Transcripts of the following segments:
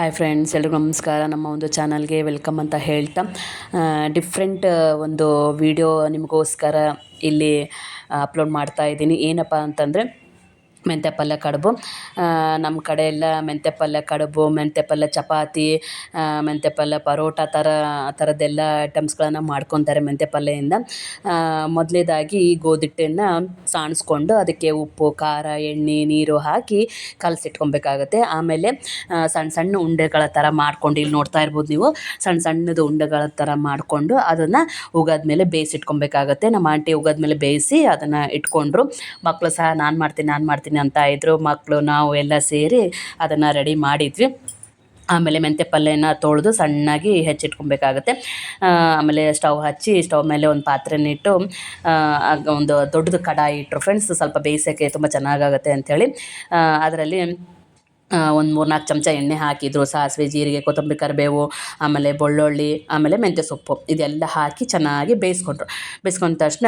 Hi friends ಎಲ್ರಿಗೂ ನಮಸ್ಕಾರ. ನಮ್ಮ ಒಂದು ಚಾನಲ್ಗೆ ವೆಲ್ಕಮ್ ಅಂತ ಹೇಳ್ತಾ ಡಿಫ್ರೆಂಟ್ ಒಂದು ವಿಡಿಯೋ ನಿಮಗೋಸ್ಕರ ಇಲ್ಲಿ ಅಪ್ಲೋಡ್ ಮಾಡ್ತಾ ಇದ್ದೀನಿ. ಏನಪ್ಪ ಅಂತಂದರೆ ಮೆಂತ್ಯ ಪಲ್ಯ ಕಡುಬು. ನಮ್ಮ ಕಡೆ ಎಲ್ಲ ಮೆಂತ್ಯ ಪಲ್ಯ ಕಡುಬು ಮೆಂತ್ಯ ಪಲ್ಯ ಚಪಾತಿ ಮೆಂತ್ಯ ಪಲ್ಯ ಪರೋಟ ಥರ, ಆ ಥರದ್ದೆಲ್ಲ ಐಟಮ್ಸ್ಗಳನ್ನು ಮಾಡ್ಕೊತಾರೆ ಮೆಂತ್ಯ ಪಲ್ಯದಿಂದ. ಮೊದಲನೇದಾಗಿ ಈ ಗೋಧಿಟ್ಟನ್ನು ಸಾಣಿಸ್ಕೊಂಡು ಅದಕ್ಕೆ ಉಪ್ಪು, ಖಾರ, ಎಣ್ಣೆ, ನೀರು ಹಾಕಿ ಕಲಸಿಟ್ಕೊಬೇಕಾಗತ್ತೆ. ಆಮೇಲೆ ಸಣ್ಣ ಸಣ್ಣ ಉಂಡೆಗಳ ಥರ ಮಾಡ್ಕೊಂಡು ಇಲ್ಲಿ ನೋಡ್ತಾ ಇರ್ಬೋದು ನೀವು. ಸಣ್ಣ ಸಣ್ಣದು ಉಂಡೆಗಳ ಥರ ಮಾಡಿಕೊಂಡು ಅದನ್ನು ಉಗಾದ್ಮೇಲೆ ಬೇಯಿಸಿಟ್ಕೊಬೇಕಾಗತ್ತೆ. ನಮ್ಮ ಆಂಟಿ ಉಗಾದ್ಮೇಲೆ ಬೇಯಿಸಿ ಅದನ್ನು ಇಟ್ಕೊಂಡ್ರು. ಮಕ್ಕಳು ಸಹ ನಾನು ಮಾಡ್ತೀನಿ ನಾನು ಮಾಡ್ತೀನಿ ಅಂತ ಇದ್ರು ಮಕ್ಕಳು ನಾವು ಎಲ್ಲ ಸೇರಿ ಅದನ್ನು ರೆಡಿ ಮಾಡಿದ್ವಿ. ಆಮೇಲೆ ಮೆಂತ್ಯ ಪಲ್ಯನ ತೊಳೆದು ಸಣ್ಣಾಗಿ ಹೆಚ್ಚಿಟ್ಕೊಬೇಕಾಗುತ್ತೆ. ಆಮೇಲೆ ಸ್ಟವ್ ಹಚ್ಚಿ ಸ್ಟವ್ ಮೇಲೆ ಒಂದು ಪಾತ್ರೆನಿಟ್ಟು ಒಂದು ದೊಡ್ಡದು ಕಡಾಯಿ ಇಟ್ಟರು ಫ್ರೆಂಡ್ಸ್ ಸ್ವಲ್ಪ ಬೇಯಿಸೋಕ್ಕೆ ತುಂಬ ಚೆನ್ನಾಗಾಗುತ್ತೆ ಅಂಥೇಳಿ ಅದರಲ್ಲಿ ಒಂದು ಮೂರು ನಾಲ್ಕು ಚಮಚ ಎಣ್ಣೆ ಹಾಕಿದ್ರು, ಸಾಸಿವೆ, ಜೀರಿಗೆ, ಕೊತ್ತಂಬರಿ, ಕರಿಬೇವು, ಆಮೇಲೆ ಬೆಳ್ಳುಳ್ಳಿ, ಆಮೇಲೆ ಮೆಂತ್ಯ ಸೊಪ್ಪು ಇದೆಲ್ಲ ಹಾಕಿ ಚೆನ್ನಾಗಿ ಬೇಯಿಸ್ಕೊಂಡ್ರು. ಬೇಯಿಸ್ಕೊಂಡ ತಕ್ಷಣ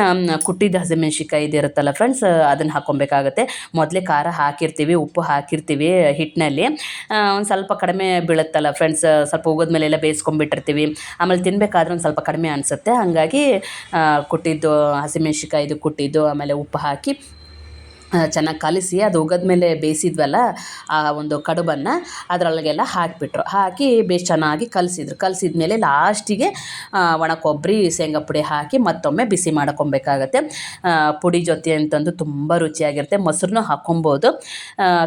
ಕುಟ್ಟಿದ ಹಸಿಮೆಣ್ಸಿಕಾಯಿ ಇದಿರುತ್ತಲ್ಲ ಫ್ರೆಂಡ್ಸ್ ಅದನ್ನು ಹಾಕ್ಕೊಬೇಕಾಗತ್ತೆ. ಮೊದಲೇ ಖಾರ ಹಾಕಿರ್ತೀವಿ, ಉಪ್ಪು ಹಾಕಿರ್ತೀವಿ ಹಿಟ್ಟಿನಲ್ಲಿ ಒಂದು ಸ್ವಲ್ಪ ಕಡಿಮೆ ಬೀಳುತ್ತಲ್ಲ ಫ್ರೆಂಡ್ಸ್ ಸ್ವಲ್ಪ ಹೋಗೋದ ಮೇಲೆ ಎಲ್ಲ ಬೇಯಿಸ್ಕೊಂಡ್ಬಿಟ್ಟಿರ್ತೀವಿ. ಆಮೇಲೆ ತಿನ್ನಬೇಕಾದ್ರೆ ಒಂದು ಸ್ವಲ್ಪ ಕಡಿಮೆ ಅನಿಸುತ್ತೆ. ಹಾಗಾಗಿ ಕುಟ್ಟಿದ್ದು ಹಸಿಮೆಣ್ಸಿಕಾಯಿದು ಕುಟ್ಟಿದ್ದು, ಆಮೇಲೆ ಉಪ್ಪು ಹಾಕಿ ಚೆನ್ನಾಗಿ ಕಲಸಿ ಅದು ಮೇಲೆ ಬೇಯಿಸಿದ್ವಲ್ಲ, ಆ ಒಂದು ಕಡುಬನ್ನು ಅದರೊಳಗೆಲ್ಲ ಹಾಕಿಬಿಟ್ರು. ಹಾಕಿ ಬೇಸ್ ಚೆನ್ನಾಗಿ ಕಲಸಿದ್ರು. ಕಲಸಿದ ಮೇಲೆ ಲಾಸ್ಟಿಗೆ ಒಣ ಕೊಬ್ಬರಿ ಶೇಂಗಾ ಪುಡಿ ಹಾಕಿ ಮತ್ತೊಮ್ಮೆ ಬಿಸಿ ಮಾಡ್ಕೊಬೇಕಾಗತ್ತೆ. ಪುಡಿ ಜೊತೆ ಅಂತಂದು ತುಂಬ ರುಚಿಯಾಗಿರುತ್ತೆ. ಮೊಸರನ್ನೂ ಹಾಕ್ಕೊಬೋದು.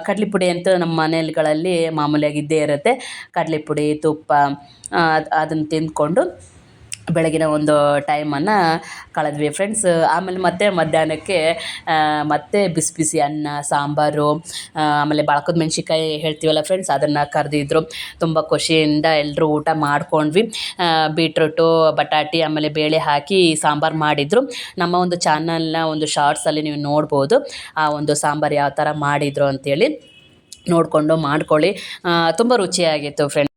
ಕಡ್ಲೆ ಪುಡಿ ಅಂತೂ ನಮ್ಮ ಮನೆಗಳಲ್ಲಿ ಮಾಮೂಲಿಯಾಗಿ ಇದ್ದೇ ಇರುತ್ತೆ ಕಡಲೆ ಪುಡಿ ತುಪ್ಪ ಅದನ್ನು ತಿಂದ್ಕೊಂಡು ಬೆಳಗಿನ ಒಂದು ಟೈಮನ್ನು ಕಳೆದ್ವಿ ಫ್ರೆಂಡ್ಸ್. ಆಮೇಲೆ ಮತ್ತೆ ಮಧ್ಯಾಹ್ನಕ್ಕೆ ಮತ್ತೆ ಬಿಸಿ ಬಿಸಿ ಅನ್ನ, ಸಾಂಬಾರು ಆಮೇಲೆ ಬಾಳ್ಕದ ಮೆಣ್ಸಿನ್ಕಾಯಿ ಹೇಳ್ತೀವಲ್ಲ ಫ್ರೆಂಡ್ಸ್, ಅದನ್ನು ಕರೆದಿದ್ರು. ತುಂಬ ಖುಷಿಯಿಂದ ಎಲ್ಲರೂ ಊಟ ಮಾಡ್ಕೊಂಡ್ವಿ. ಬೀಟ್ರೂಟು, ಬಟಾಟೆ, ಆಮೇಲೆ ಬೇಳೆ ಹಾಕಿ ಸಾಂಬಾರು ಮಾಡಿದರು. ನಮ್ಮ ಒಂದು ಚಾನಲ್ನ ಒಂದು ಶಾರ್ಟ್ಸಲ್ಲಿ ನೀವು ನೋಡ್ಬೋದು, ಆ ಒಂದು ಸಾಂಬಾರು ಯಾವ ಥರ ಮಾಡಿದರು ಅಂಥೇಳಿ ನೋಡಿಕೊಂಡು ಮಾಡ್ಕೊಳ್ಳಿ. ತುಂಬ ರುಚಿಯಾಗಿತ್ತು ಫ್ರೆಂಡ್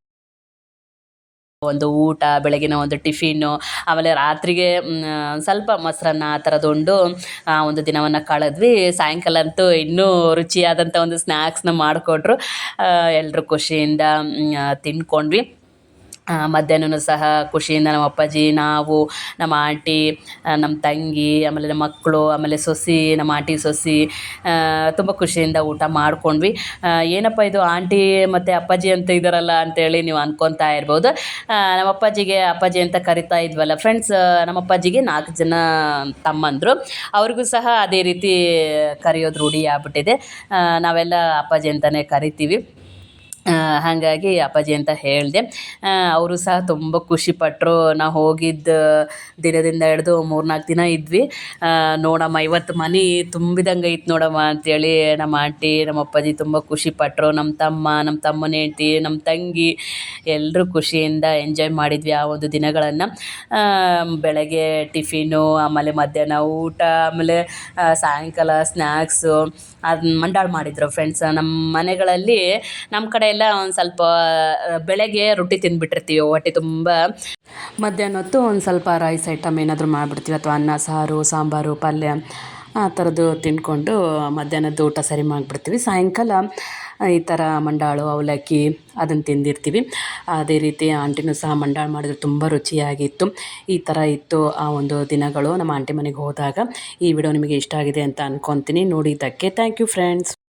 ಒಂದು ಊಟ, ಬೆಳಗಿನ ಒಂದು ಟಿಫಿನ್ನು ಆಮೇಲೆ ರಾತ್ರಿಗೆ ಸ್ವಲ್ಪ ಮೊಸರನ್ನ ಆ ಥರದ್ದು ಉಂಡು, ಆ, ಒಂದು ದಿನವನ್ನು ಕಳೆದ್ವಿ. ಸಾಯಂಕಾಲ ಅಂತೂ ಇನ್ನೂ ರುಚಿಯಾದಂಥ ಒಂದು ಸ್ನ್ಯಾಕ್ಸ್ನ ಮಾಡಿಕೊಟ್ರು ಎಲ್ಲರೂ ಖುಷಿಯಿಂದ ತಿಂದ್ಕೊಂಡ್ವಿ. ಮಧ್ಯಾಹ್ನವೂ ಸಹ ಖುಷಿಯಿಂದ ನಮ್ಮ ಅಪ್ಪಾಜಿ, ನಾವು, ನಮ್ಮ ಆಂಟಿ ನಮ್ಮ ತಂಗಿ, ಆಮೇಲೆ ನಮ್ಮ ಮಕ್ಕಳು, ಆಮೇಲೆ ಸೊಸಿ, ನಮ್ಮ ಆಂಟಿ ಸೊಸಿ ತುಂಬ ಖುಷಿಯಿಂದ ಊಟ ಮಾಡ್ಕೊಂಡ್ವಿ. ಏನಪ್ಪ ಇದು ಆಂಟಿ ಮತ್ತು ಅಪ್ಪಾಜಿ ಅಂತ ಇದ್ದಾರಲ್ಲ ಅಂತೇಳಿ ನೀವು ಅನ್ಕೊತಾ ಇರ್ಬೋದು. ನಮ್ಮ ಅಪ್ಪಾಜಿಗೆ, ಅಪ್ಪಾಜಿ ಅಂತ ಕರಿತಾ ಇದ್ವಲ್ಲ ಫ್ರೆಂಡ್ಸ್ ನಮ್ಮ ಅಪ್ಪಾಜಿಗೆ ನಾಲ್ಕು ಜನ ತಮ್ಮಂದರು. ಅವ್ರಿಗೂ ಸಹ ಅದೇ ರೀತಿ ಕರೆಯೋದು ರೂಢಿ ಆಗ್ಬಿಟ್ಟಿದೆ. ನಾವೆಲ್ಲ ಅಪ್ಪಾಜಿ ಅಂತಲೇ ಕರಿತೀವಿ. ಹಾಗಾಗಿ ಅಪ್ಪಾಜಿ ಅಂತ ಹೇಳಿದೆ. ಅವರು ಸಹ ತುಂಬ ಖುಷಿಪಟ್ಟರು ನಾವು ಹೋಗಿದ್ದ ದಿನದಿಂದ ಹಿಡ್ದು ಮೂರು ನಾಲ್ಕು ದಿನ ಇದ್ವಿ. ನೋಡಮ್ಮ, ಇವತ್ತು ಮನೆ ತುಂಬಿದಂಗೆ ಐತೆ ನೋಡಮ್ಮ ಅಂತೇಳಿ ನಮ್ಮ ಆಂಟಿ, ನಮ್ಮ ಅಪ್ಪಾಜಿ ತುಂಬ ಖುಷಿಪಟ್ಟರು ನಮ್ಮ ತಮ್ಮ, ನಮ್ಮ ತಮ್ಮನ ಹೆಂಡ್ತಿ, ನಮ್ಮ ತಂಗಿ ಎಲ್ಲರೂ ಖುಷಿಯಿಂದ ಎಂಜಾಯ್ ಮಾಡಿದ್ವಿ ಆ ಒಂದು ದಿನಗಳನ್ನು. ಬೆಳಗ್ಗೆ ಟಿಫಿನು, ಆಮೇಲೆ ಮಧ್ಯಾಹ್ನ ಊಟ, ಆಮೇಲೆ ಸಾಯಂಕಾಲ ಸ್ನ್ಯಾಕ್ಸು ಅದನ್ನ ಮಂಡಾಳು ಮಾಡಿದ್ರು ಫ್ರೆಂಡ್ಸ್ ನಮ್ಮ ಮನೆಗಳಲ್ಲಿ ನಮ್ಮ ಕಡೆ ಎಲ್ಲ ಒಂದು ಸ್ವಲ್ಪ ಬೆಳಗ್ಗೆ ರೊಟ್ಟಿ ತಿಂದುಬಿಟ್ಟಿರ್ತೀವಿ ಹೊಟ್ಟೆ ತುಂಬ. ಮಧ್ಯಾಹ್ನ ಹೊತ್ತು ಒಂದು ಸ್ವಲ್ಪ ರೈಸ್ ಐಟಮ್ ಏನಾದರೂ ಮಾಡಿಬಿಡ್ತೀವಿ, ಅಥವಾ ಅನ್ನ, ಸಾರು, ಸಾಂಬಾರು, ಪಲ್ಯ, ಆ ಥರದ್ದು ತಿಂದ್ಕೊಂಡು ಮಧ್ಯಾಹ್ನದ ಊಟ ಸರಿ ಮಾಡಿಬಿಡ್ತೀವಿ. ಸಾಯಂಕಾಲ, ಈ ಥರ ಮಂಡಾಳು, ಅವಲಕ್ಕಿ ಅದನ್ನು ತಿಂದಿರ್ತೀವಿ. ಅದೇ ರೀತಿ ಆಂಟಿನೂ ಸಹ ಮಂಡಾಳು ಮಾಡಿದ್ರೆ ತುಂಬ ರುಚಿಯಾಗಿತ್ತು. ಈ ಥರ ಇತ್ತು ಆ ಒಂದು ದಿನಗಳು ನಮ್ಮ ಆಂಟಿ ಮನೆಗೆ ಹೋದಾಗ. ಈ ವಿಡಿಯೋ ನಿಮಗೆ ಇಷ್ಟ ಆಗಿದೆ ಅಂತ ಅಂದ್ಕೊತೀನಿ ನೋಡಿದ್ದಕ್ಕೆ ಥ್ಯಾಂಕ್ ಯು ಫ್ರೆಂಡ್ಸ್